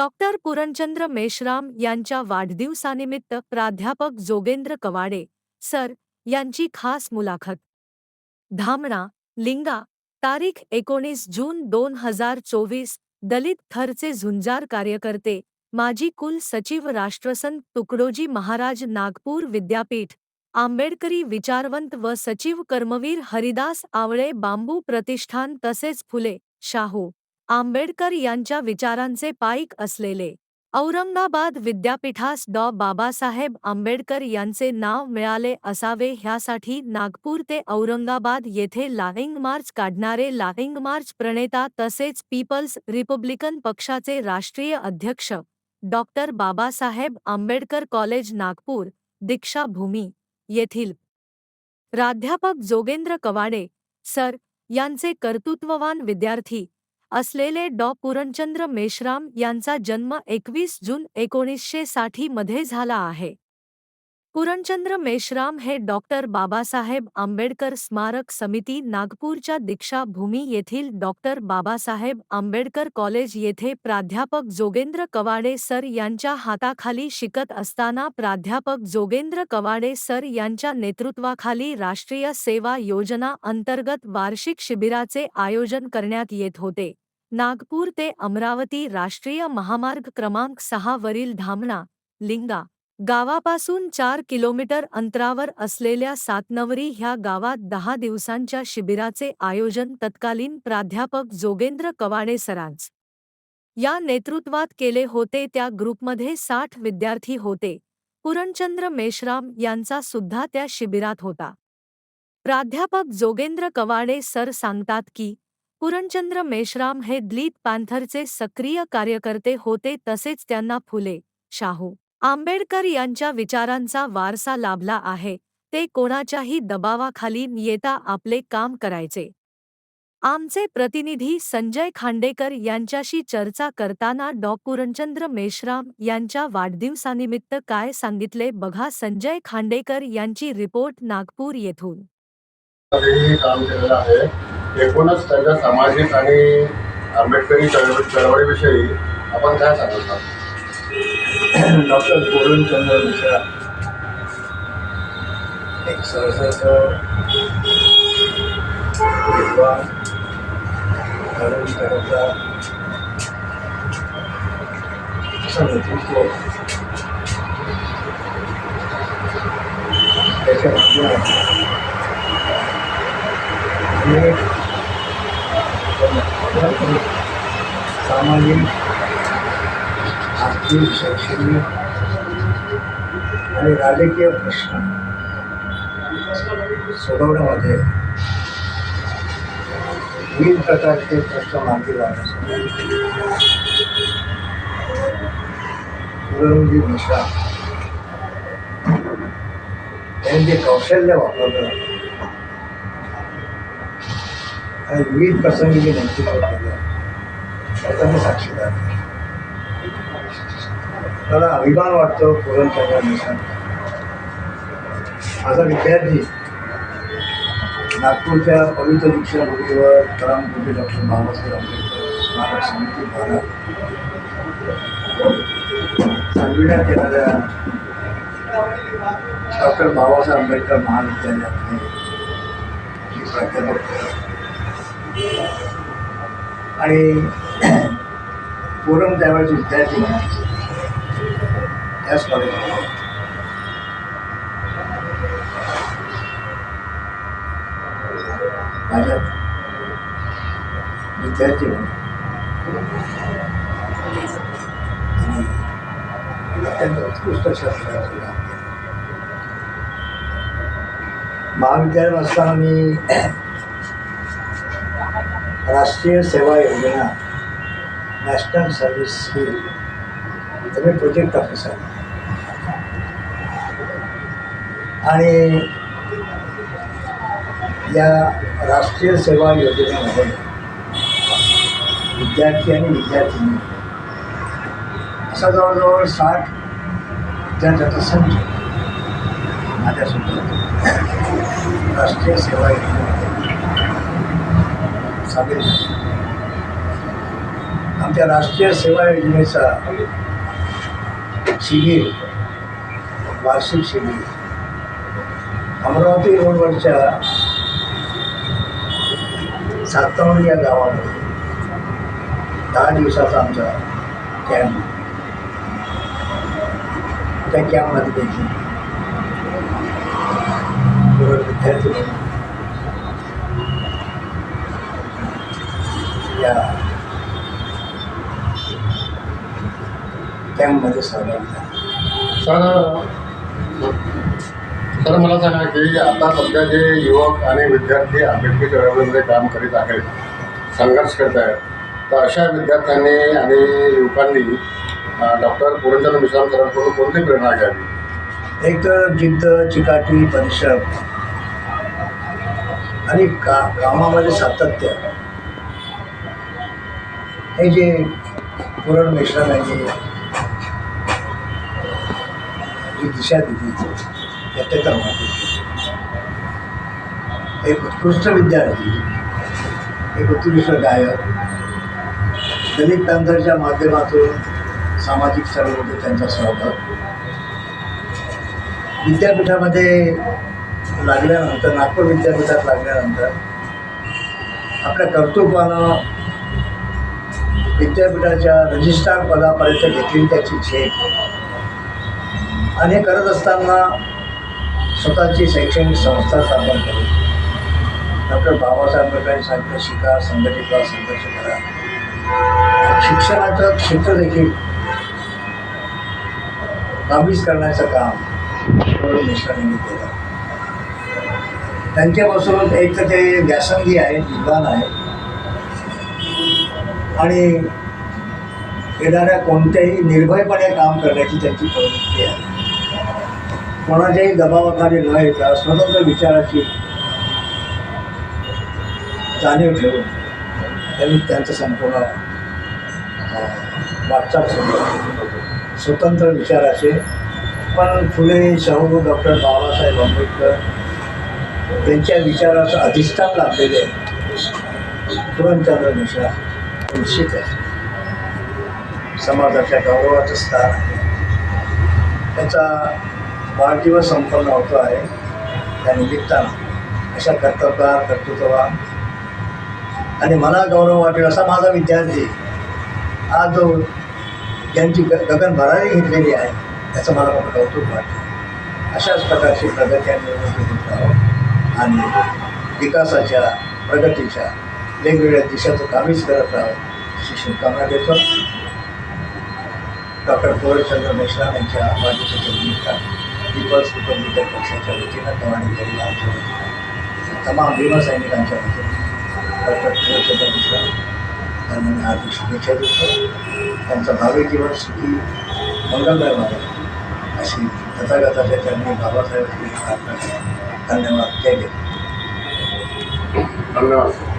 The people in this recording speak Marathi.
डॉक्टर पुरणचंद्र मेश्राम यांच्या वाढदिवसानिमित्त प्राध्यापक जोगेंद्र कवाडे सर यांची खास मुलाखत. धामणा लिंगा तारीख एकोणीस जून दोन हजार चोवीस दलित थरचे झुंजार कार्यकर्ते माजी कुल सचिव राष्ट्रसंत तुकडोजी महाराज नागपूर विद्यापीठ आंबेडकरी विचारवंत व सचिव कर्मवीर हरिदास आवळे बांबू प्रतिष्ठान तसेच फुले शाहू. आंबेडकर यांच्या विचारांचे पाईक असलेले औरंगाबाद विद्यापीठास डॉ. बाबासाहेब आंबेडकर यांचे नाव मिळाले असावे ह्यासाठी नागपूर ते औरंगाबाद येथे लाहिंग मार्च काढणारे लाहिंग मार्च प्रणेता तसेच पीपल्स रिपब्लिकन पक्षाचे राष्ट्रीय अध्यक्ष डॉक्टर बाबासाहेब आंबेडकर कॉलेज नागपूर दीक्षाभूमी येथील प्राध्यापक जोगेंद्र कवाडे सर यांचे कर्तृत्ववान विद्यार्थी असलेले डॉ. पुरणचंद्र मेश्राम यांचा जन्म एकवीस जून एकोणीसशे साठी मध्ये झाला आहे. पुरणचंद्र मेश्राम हे डॉक्टर बाबासाहेब आंबेडकर स्मारक समिती नागपूरच्या दीक्षाभूमी येथील डॉक्टर बाबासाहेब आंबेडकर कॉलेज येथे प्राध्यापक जोगेंद्र कवाडे सर यांच्या हाताखाली शिकत असताना प्राध्यापक जोगेंद्र कवाडे सर यांच्या नेतृत्वाखाली राष्ट्रीय सेवा योजना अंतर्गत वार्षिक शिबिराचे आयोजन करण्यात येत होते. नागपूर ते अमरावती राष्ट्रीय महामार्ग क्रमांक सहा वरील धामणा लिंगा गावापासून चार किलोमीटर अंतरावर असलेल्या सातनवरी ह्या गावात दहा दिवसांच्या शिबिराचे आयोजन तत्कालीन प्राध्यापक जोगेंद्र कवाडे सरांच. या नेतृत्वात केले होते त्या ग्रुपमध्ये साठ विद्यार्थी होते. पुरणचंद्र मेश्राम यांचा सुद्धा त्या शिबिरात होता. प्राध्यापक जोगेंद्र कवाडे सर सांगतात की पुरणचंद्र मेश्राम हे द्लीप पॅन्थरचे सक्रिय कार्यकर्ते होते तसेच त्यांना फुले शाहू आंबेडकर यांच्या विचारांचा वारसा लाभला आहे. ते कोणाच्याही दबावाखाली येता आपले काम करायचे. आमचे प्रतिनिधी संजय खांडेकर यांच्याशी चर्चा करताना डॉ. पुरणचंद्र मेश्राम यांच्या वाढदिवसानिमित्त काय सांगितले बघा संजय खांडेकर यांची रिपोर्ट नागपूर येथून. काम केलेलं आहे. एकूणच त्यांच्या सामाजिक आणि आंबेडकरी चळवळ चळवळीविषयी आपण काय सांगत आहोत डॉक्टर पूर्णचंद्र मिश्रा. एक सरसच विद्वान घडवणीकरांचा असं नेतृत्व. त्याच्या माध्यमातून. अनेक सामाजिक आर्थिक शैक्षणिक आणि राजकीय प्रश्न सोडवण्यामध्ये विविध प्रकारचे प्रश्न मागे लावण्यासाठी मिश्रा त्यांनी जे कौशल्य वापरलं. आणि विविध प्रसंगी जे नेतृत्व केलं त्याचा मी साक्षीदार. आहे. मला अभिमान वाटतो पूरणचंद्र दिवसात माझा विद्यार्थी नागपूरच्या पवित्र दीक्षाभूमीवर परमपूज्य डॉक्टर बाबासाहेब आंबेडकर स्मारक समिती द्वारा चालविण्यात येणाऱ्या डॉक्टर बाबासाहेब आंबेडकर महाविद्यालयातले प्राध्यापक. आणि पूरम त्यावेळेचे विद्यार्थी त्याच कॉलेजमध्ये माझ्या विद्यार्थी म्हणून अत्यंत उत्कृष्ट शास्त्र महाविद्यालयात असताना मी राष्ट्रीय सेवा योजना नॅशनल सर्व्हिस स्कीम तुम्ही मी प्रोजेक्ट ऑफिसर आहे. आणि या राष्ट्रीय सेवा योजनेमध्ये विद्यार्थी आणि विद्यार्थिनी असा जवळजवळ साठ विद्यार्थ्याचा संच माझ्यासोबत राष्ट्रीय सेवा योजनेमध्ये सामील आमच्या राष्ट्रीय सेवा योजनेचा शिबिर वार्षिक शिबिर अमरावती रोडवरच्या सातवणी या गावामध्ये दहा दिवसाचा आमचा कॅम्प त्या कॅम्पमध्ये देखील विद्यार्थी या कॅम्पमध्ये सहभागी झाले. सर सर मला सांगा की आता सध्या जे युवक आणि विद्यार्थी आंबेडकरी चळवळीमध्ये काम करीत आहेत संघर्ष करत आहेत तर अशा विद्यार्थ्यांनी आणि युवकांनी डॉक्टर पूर्णचंद्र मिश्राम सरांकडून कोणती प्रेरणा घ्यावी? एक तर जिद्द चिकाटी परिश्रम आणि का कामामध्ये सातत्य. हे जे पुरण मिश्रण आहे जी दिशा दिली एक उत्कृष्ट विद्यार्थी एक उत्कृष्ट गायक दलित पॅन्थरच्या माध्यमातून सामाजिक चळवळीमध्ये त्यांचा सहभाग विद्यापीठामध्ये लागल्यानंतर नागपूर विद्यापीठात लागल्यानंतर आपल्या कर्तृत्वानं विद्यापीठाच्या रजिस्ट्रार पदापर्यंत घेतली त्याची झेप. आणि हे करत असताना स्वतःची शैक्षणिक संस्था स्थापन केली. डॉक्टर बाबासाहेब आंबेडकरांनी सांगितलं शिका संघटित व्हा संघर्ष करा. शिक्षणाचं क्षेत्र देखील काबीज करण्याचं काम मिश्रांनी केलं. त्यांच्यापासून एक तर ते व्यासंगी आहे विद्वान आहे. आणि येणाऱ्या कोणत्याही निर्भयपणे काम करण्याची त्यांची प्रवृत्ती आहे. कोणाच्याही दबावाखाली न येता स्वतंत्र विचाराची जाणीव ठेवून त्यांनी त्यांचं संपूर्ण वाटचाल सुरू स्वतंत्र विचाराचे पण फुले शाहू डॉक्टर बाबासाहेब आंबेडकर त्यांच्या विचाराचं अधिष्ठान लाभलेले पुरणचंद्र मिश्रा. निश्चित समाजाच्या गौरवाचं स्थान. आहे त्याचा वाढदिवस संपन्न होतो आहे. त्या निमित्तानं अशा कर्तव्यकार कर्तृत्ववान आणि मला गौरव वाटेल असा माझा विद्यार्थी आज जो ज्यांची ग गगन भरारी घेतलेली आहे त्याचं मला खूप कौतुक वाटतं. अशाच प्रकारची प्रगती आणि निवृत्ती आणि विकासाच्या प्रगतीच्या वेगवेगळ्या देशाचं कामीच करत राहावं अशी शुभकामना देतो. डॉक्टर गोविंदचंद्र मेश्राम यांच्या वाढदिवसाच्या निमित्तानं पीपल्स रिपब्लिकन पक्षाच्या वतीनं कवाणी करील आमच्या वतीनं तमाम भीमसैनिकांच्या वतीनं डॉक्टर गोविंदचंद्र मेश्राम यांना मी हार्दिक शुभेच्छा देतो. त्यांचं भावी जीवन सुखी मंगलमय व्हावं अशी तथागताच्या चरणी बाबासाहेब प्रार्थना धन्यवाद. जय जय धन्यवाद.